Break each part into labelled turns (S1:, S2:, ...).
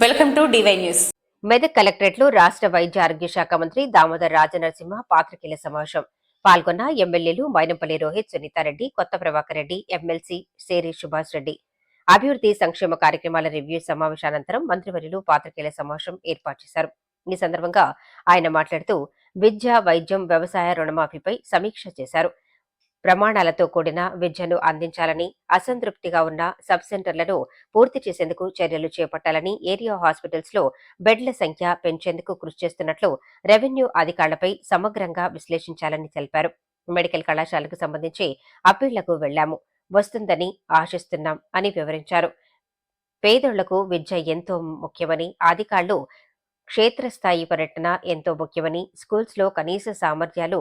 S1: Welcome to DY news.
S2: Medak కలెక్టరేట్లో రాష్ట్ర వైద్య ఆరోగ్య శాఖ మంత్రి దామోదర్ రాజనరసింహ పాత్రికేయుల సమావేశం. పాల్గొన్న ఎమ్మెల్యేలు మైనంపల్లి రోహిత్ సునీతారెడ్డి కొత్త ప్రభాకర్ రెడ్డి ఎమ్మెల్సీ సేరి సుభాష్ రెడ్డి. అభివృద్ధి సంక్షేమ కార్యక్రమాల రివ్యూ సమావేశానంతరం మంత్రివర్యులు పాత్రికేయుల సమావేశం ఏర్పాటు చేశారు. ఈ సందర్భంగా ఆయన మాట్లాడుతూ విద్య వైద్యం వ్యవసాయ రుణమాఫీపై సమీక్ష చేశారు. ప్రమాణాలతో కూడిన విద్యను అందించాలని అసంతృప్తిగా ఉన్న సబ్ సెంటర్లను పూర్తి చేసేందుకు చర్యలు చేపట్టాలని ఏరియా హాస్పిటల్స్లో బెడ్ల సంఖ్య పెంచేందుకు కృషి చేస్తున్నట్లు రెవెన్యూ అధికారులపై సమగ్రంగా విశ్లేషించాలని తెలిపారు. మెడికల్ కళాశాలకు సంబంధించి అప్పీళ్ళకు వెళ్ళాము వస్తుందని ఆశిస్తున్నాం అని వివరించారు. పేదోళ్ళకు విద్య ఎంతో ముఖ్యమని అధికారులు క్షేత్రస్థాయి పర్యటన ఎంతో ముఖ్యమని స్కూల్స్లో కనీస సామర్థ్యాలు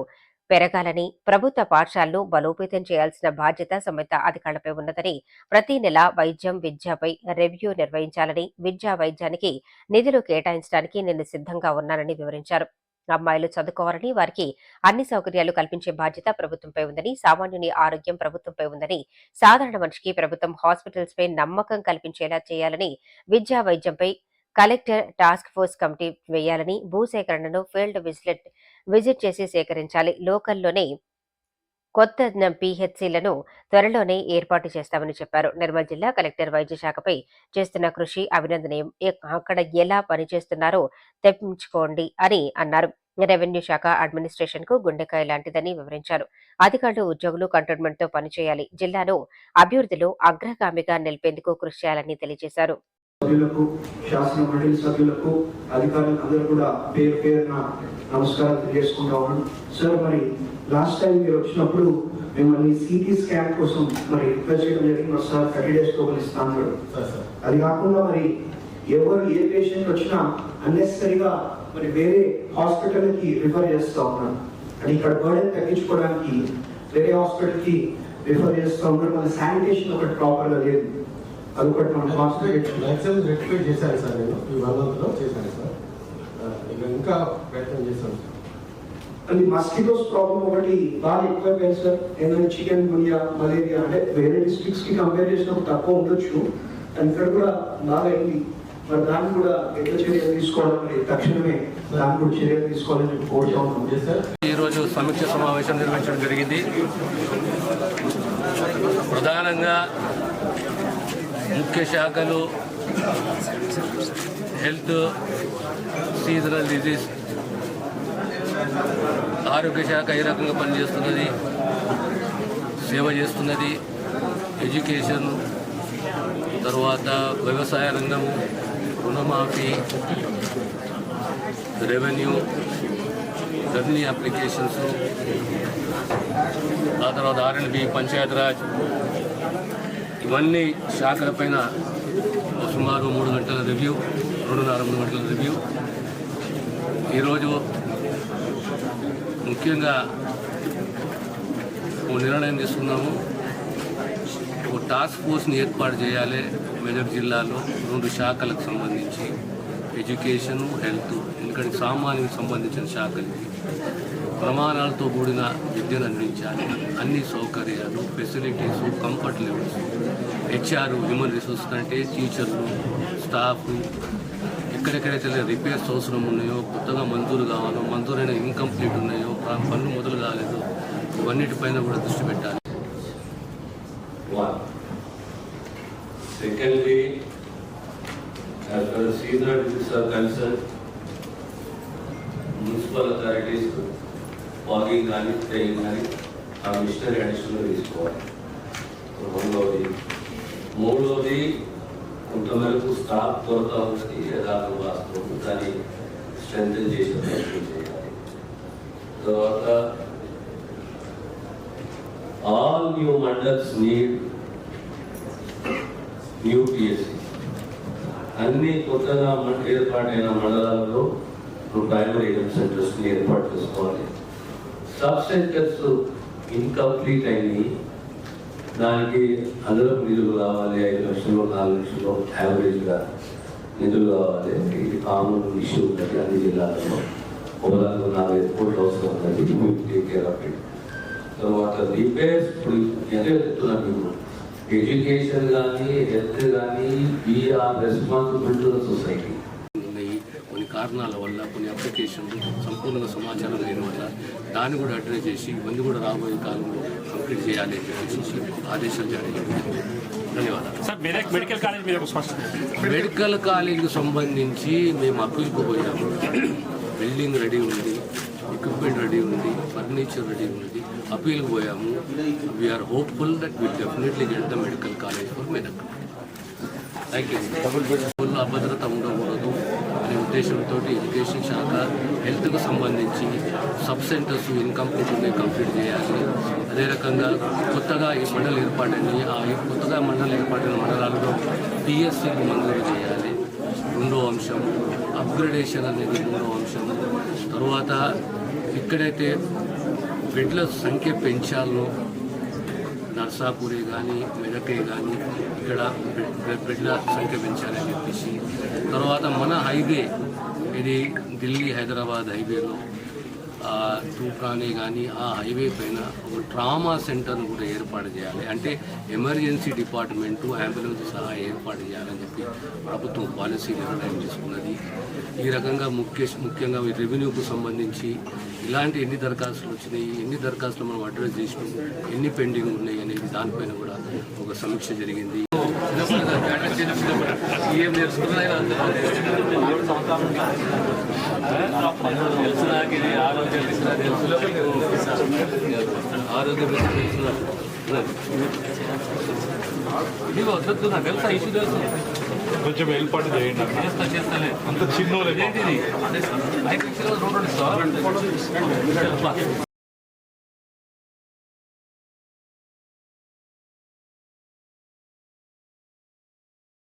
S2: పెరగాలని ప్రభుత్వ పాఠశాలను బలోపేతం చేయాల్సిన బాధ్యత సమేత అధికారులపై ఉన్నదని ప్రతి నెల వైద్యం విద్యపై రెవ్యూ నిర్వహించాలని విద్యా వైద్యానికి నిధులు కేటాయించడానికి నేను సిద్ధంగా ఉన్నానని వివరించారు. అమ్మాయిలు చదువుకోవాలని వారికి అన్ని సౌకర్యాలు కల్పించే బాధ్యత ప్రభుత్వంపై ఉందని సామాన్యుని ఆరోగ్యం ప్రభుత్వంపై ఉందని సాధారణ మనిషికి ప్రభుత్వం హాస్పిటల్స్ పై నమ్మకం కల్పించేలా చేయాలని విద్యా వైద్యంపై కలెక్టర్ టాస్క్ ఫోర్స్ కమిటీ వేయాలని భూసేకరణను ఫీల్డ్ విజిలెట్ విజిట్ చేసి సేకరించాలి. లోకల్లోనే కొత్త పీహెచ్సీలను త్వరలోనే ఏర్పాటు చేస్తామని చెప్పారు. నిర్మల్ జిల్లా కలెక్టర్ వైద్య శాఖపై చేస్తున్న కృషి అభినందనీయం. అక్కడ ఎలా పనిచేస్తున్నారో తెప్పించుకోండి అని అన్నారు. రెవెన్యూ శాఖ అడ్మినిస్ట్రేషన్కు గుండెకాయ లాంటిదని వివరించారు. అధికారులు ఉద్యోగులు కంటోన్మెంట్తో పనిచేయాలి. జిల్లాను అభివృద్ధిలో అగ్రగామిగా నిలిపేందుకు కృషి చేయాలని తెలియజేశారు.
S3: సభ్యులకు శాసన మండలి సభ్యులకు అధికారులకు అందరూ కూడా పేరు పేరున నమస్కారం తెలియజేసుకుంటా ఉన్నాను. సార్ మరి లాస్ట్ టైం మీరు వచ్చినప్పుడు మిమ్మల్ని సిటీ స్కాన్ కోసం మరి రిక్వెస్ట్ చేయడం జరిగింది. సార్ థర్టీ డేస్ టోకన్ ఇస్తాను అది కాకుండా మరి ఎవరు ఏ పేషెంట్ వచ్చినా అన్నెసరీగా మరి వేరే హాస్పిటల్కి రిఫర్ చేస్తా ఉన్నారు అంటే ఇక్కడ బర్డెన్ తగ్గించుకోవడానికి వేరే హాస్పిటల్కి రిఫర్ చేస్తా ఉన్నారు మన శానిటేషన్ ఒకటి ప్రాపర్గా లేదు అదొకటి మనం కాన్సన్ట్రేట్
S4: మ్యాక్సిమం రెక్టిఫై చేశాను సార్ నేను. ఈ వన్ మంత్లో చేశాను సార్ ఇక ఇంకా ప్రయత్నం చేస్తాను సార్.
S3: అది మస్కిటోస్ ప్రాబ్లం ఒకటి బాగా ఎక్కువైపోయింది సార్. ఏంటంటే చికెన్ గునియా మలేరియా అంటే వేరే డిస్ట్రిక్ట్స్కి కంపేర్ చేసినప్పుడు తక్కువ ఉండొచ్చు. కానీ ఇక్కడ కూడా బాగా అయింది. మరి దాన్ని కూడా ఎట్లా చర్యలు తీసుకోవడం మరి తక్షణమే దాన్ని కూడా చర్యలు తీసుకోవాలని చెప్పి కోరుతా ఉన్నాం.
S4: సార్
S5: ఈరోజు సమీక్ష సమావేశం నిర్వహించడం జరిగింది. ప్రధానంగా ముఖ్య శాఖలు హెల్త్ సీజనల్ డిజీజ్ ఆరోగ్య శాఖ ఏ రకంగా పనిచేస్తున్నది సేవ చేస్తున్నది ఎడ్యుకేషన్ తర్వాత వ్యవసాయ రంగము రుణమాఫీ రెవెన్యూ రెవెన్యూ అప్లికేషన్స్ ఆ తర్వాత ఆర్ఎండ్బి పంచాయతీరాజ్ ఇవన్నీ శాఖల పైన సుమారు మూడు గంటల రివ్యూ రెండున్నర మూడు గంటల రివ్యూ ఈరోజు ముఖ్యంగా ఓ నిర్ణయం తీసుకున్నాము. ఒక టాస్క్ ఫోర్స్ని ఏర్పాటు చేయాలి మెదక్ జిల్లాలో రెండు శాఖలకు సంబంధించి. ఎడ్యుకేషన్ హెల్త్ ఎందుకంటే సామాన్యునికి సంబంధించిన శాఖలకి. ప్రమాణాలతో కూడిన విద్యను అందించాలి అన్ని సౌకర్యాలు facilities comfort levels HR human resource కంటే టీచర్లు స్టాఫ్ ఎక్కడెక్కడైతే రిపేర్స్ అవసరం ఉన్నాయో కొత్తగా మంజూరు కావాలో మంజూరైన ఇన్కంప్లీట్ ఉన్నాయో పనులు మొదలు కాలేదు ఇవన్నిటిపైన కూడా దృష్టి పెట్టాలి
S6: One. Secondly, as far as concerned, municipal authorities walking కానీ ట్రైన్ కానీ ఆ మిషనరీ అడిషన్లో తీసుకోవాలి. రెండవది మూడవది కొంతమేరకు స్టాఫ్ కొరత ఉన్నది యథార్థ వాస్తవం. దాన్ని స్ట్రెంగ్ చేసే ప్రయత్నం చేయాలి. తర్వాత all new mandals need new PSC అన్ని కొత్తగా ఏర్పాటైన మండలాల్లో ప్రైమరీ హెల్త్ సెంటర్స్ని ఏర్పాటు చేసుకోవాలి. సబ్ ఇన్కంప్లీట్ అయినాయి. దానికి అదనపు నిధులు కావాలి ఐదు లక్షలు నాలుగు లక్షలు యావరేజ్గా నిధులు కావాలి ఇది కామన్ ఇష్యూ ఉన్నది అన్ని జిల్లాలలో. ఒకదానికి నాలుగైదు కోట్లు అవసరం ఉన్నది. టేక్ కేర్ ఆఫ్ ఇట్ తర్వాత రిపేర్స్ ఇప్పుడు ఎంత చెప్తున్నా మీకు ఎడ్యుకేషన్ కానీ హెల్త్ కానీ వీఆర్ రెస్పాన్సిబిలిటీ సొసైటీ
S5: కారణాల వల్ల కొన్ని అప్లికేషన్లు సంపూర్ణంగా సమాచారం లేని వల్ల దాన్ని కూడా అడ్రస్ చేసి ఇవన్నీ కూడా రాబోయే కాలంలో కంప్లీట్ చేయాలి అని చెప్పేసి ఆదేశాలు జారీ చేయాలి ధన్యవాదాలు.
S1: మెడికల్ కాలేజ్
S5: మెడికల్ కాలేజీకి సంబంధించి మేము అప్పీల్కి పోయాము. బిల్డింగ్ రెడీ ఉంది ఎక్విప్మెంట్ రెడీ ఉంది ఫర్నిచర్ రెడీ ఉంది. అప్పీల్కి పోయాము. We're hopeful that will definitely get the medical college for Medak thank you స్కూల్లో అభద్రత అనే ఉద్దేశంతో ఎడ్యుకేషన్ శాఖ హెల్త్కు సంబంధించి సబ్ సెంటర్స్ ఇన్కంప్లీట్ ఉన్నాయి కంప్లీట్ చేయాలి. అదే రకంగా కొత్తగా ఈ మండలి ఏర్పాటని ఆ కొత్తగా మండలి ఏర్పాటైన మండలాల్లో పిఎస్సీకి మంజూరు చేయాలి. రెండో అంశం అప్గ్రేడేషన్ అనేది మూడో అంశం. తర్వాత ఎక్కడైతే బెడ్ల సంఖ్య పెంచాలో నర్సాపూరే కానీ మెదకే కానీ ఇక్కడ బెడ్- బెడ్ల సంఖ్య పెంచాలని చెప్పేసి తర్వాత మన హైవే ఇది ఢిల్లీ హైదరాబాద్ హైవేలో ఆ, తూకానే కానీ ఆ హైవే పైన ఒక ట్రామా సెంటర్ను కూడా ఏర్పాటు చేయాలి. అంటే ఎమర్జెన్సీ డిపార్ట్మెంటు అంబులెన్స్ సహా ఏర్పాటు చేయాలని చెప్పి ప్రభుత్వం పాలసీ నిర్ణయం తీసుకున్నది. ఈ రకంగా ముఖ్య ముఖ్యంగా రెవెన్యూకు సంబంధించి ఇలాంటి ఎన్ని దరఖాస్తులు వచ్చినాయి ఎన్ని దరఖాస్తులు మనం అడ్రస్ చేసినాం ఎన్ని పెండింగ్ ఉన్నాయి అనేది దానిపైన కూడా ఒక సమీక్ష జరిగింది. సీఎం నేర్చుకున్న తెలుసు నాకు ఇది ఆరోగ్యం ఆరోగ్యం నాకు తెలుసా ఇష్యూ తెలుసు
S1: కొంచెం ఏర్పాటు చేయండి.
S5: చేస్తా చేస్తాలే
S1: అంత చిన్నోలే
S5: ఏంటిది లైఫ్ ఇన్సూరెన్స్ రోడ్ ఇస్తావా